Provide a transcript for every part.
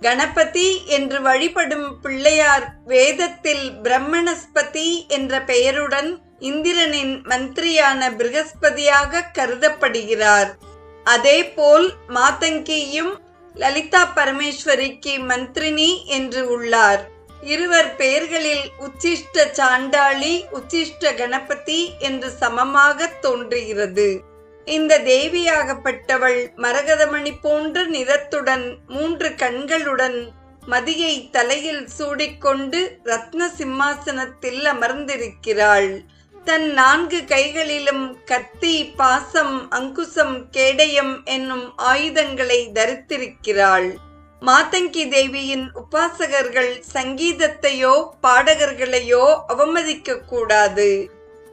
கணபதி என்று வழிபடும் பிள்ளையார் வேதத்தில் பிரம்மணஸ்பதி என்ற பெயருடன் இந்திரனின் மந்திரியான பிரகஸ்பதியாக கருதப்படுகிறார். அதேபோல் மாதங்கியும் லலிதா பரமேஸ்வரிக்கு மந்திரினி என்று உள்ளார். இருவர் பெயர்களில் உச்சிஷ்ட சாண்டாளி உச்சிஷ்ட கணபதி என்று சமமாக தோன்றுகிறது. இந்த தேவியாகப்பட்டவள் மரகதமணி போன்ற நிறத்துடன் மூன்று கண்களுடன் மதியை தலையில் சூடிக்கொண்டு ரத்ன சிம்மாசனத்தில் அமர்ந்திருக்கிறாள். தன் நான்கு கைகளிலும் கத்தி பாசம் அங்குசம் கேடயம் என்னும் ஆயுதங்களை தரித்திருக்கிறாள். மாதங்கி தேவியின் உபாசகர்கள் சங்கீதத்தையோ பாடகர்களையோ அவமதிக்க கூடாது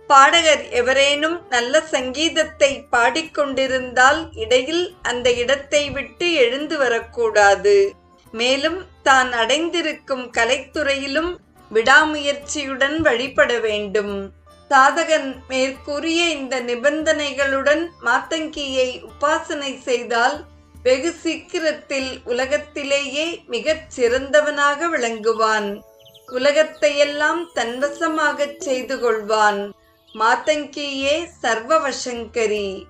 பாடகர் எவரேனும் நல்ல சங்கீதத்தை பாடிக்கொண்டிருந்தால் இடையில் அந்த இடத்தை விட்டு எழுந்து வரக்கூடாது. மேலும் தான் அடைந்திருக்கும் கலைத்துறையிலும் விடாமுயற்சியுடன் வழிபட வேண்டும். சாதகன் மேற்கூறிய இந்த நிபந்தனைகளுடன் மாத்தங்கியை உபாசனை செய்தால் வெகு சீக்கிரத்தில் உலகத்திலேயே மிகச் சிறந்தவனாக விளங்குவான். உலகத்தையெல்லாம் தன்வசமாகச் செய்து கொள்வான். மாத்தங்கியே சர்வவசங்கரி.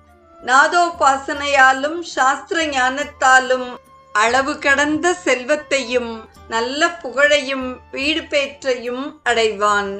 நாதோபாசனையாலும் சாஸ்திர ஞானத்தாலும் அளவு கடந்த செல்வத்தையும் நல்ல புகழையும் வீடு பேற்றையும் அடைவான்.